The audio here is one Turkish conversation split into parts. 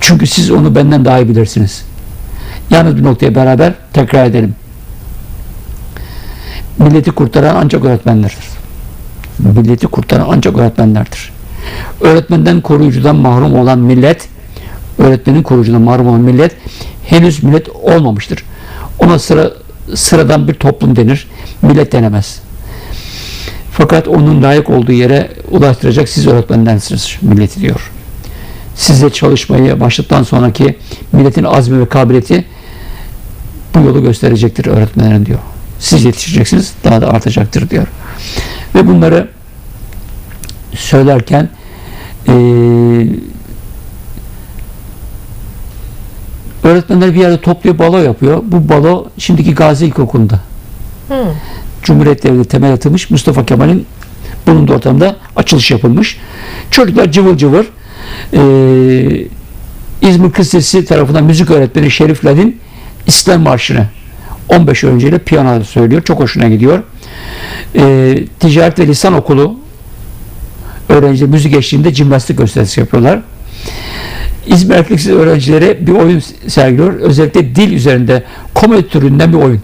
Çünkü siz onu benden daha iyi bilirsiniz. Yalnız bir noktaya beraber tekrar edelim. Milleti kurtaran ancak öğretmenlerdir. Milleti kurtaran ancak öğretmenlerdir. Öğretmenden koruyucudan mahrum olan millet, öğretmenin koruyucudan mahrum olan millet henüz millet olmamıştır. Ona sıra sıradan bir toplum denir. Millet denemez. Fakat onun layık olduğu yere ulaştıracak siz öğretmendensiniz milleti diyor. Size çalışmayı başladıktan sonraki milletin azmi ve kabiliyeti bu yolu gösterecektir öğretmenlerin diyor. Siz yetişeceksiniz daha da artacaktır diyor. Ve bunları söylerken eee öğretmenler bir yerde topluyor balo yapıyor. Bu balo şimdiki Gazi İlkokulu'nda. Hı. Cumhuriyet Devleti temel atılmış. Mustafa Kemal'in bulunduğu ortamda açılış yapılmış. Çocuklar cıvıl cıvır eee İzmir Kız Lisesi tarafından müzik öğretmeni Şerif Ladin İslam Marşı'nı 15 öğrenciyle piyano söylüyor. Çok hoşuna gidiyor. Eee Ticaret ve Lisan Okulu öğrenciler müzik eşliğinde jimnastik gösterisi yapıyorlar. İzmir Erkek Lisesi öğrencileri bir oyun sergiliyor. Özellikle dil üzerinde komedi türünden bir oyun.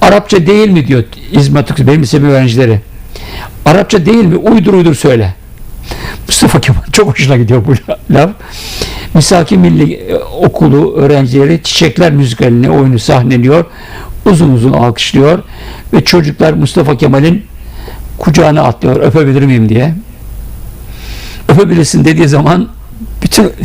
Arapça değil mi diyor İzmir Erkek benim lisemin öğrencileri. Arapça değil mi? Uydur uydur söyle. Mustafa Kemal çok hoşuna gidiyor bu laf. Misaki Milli e, Okulu öğrencileri Çiçekler müzikalini oyunu sahneliyor. Uzun uzun alkışlıyor ve çocuklar Mustafa Kemal'in kucağına atlıyor öpebilir miyim diye. Öpebilirsin dediği zaman bütün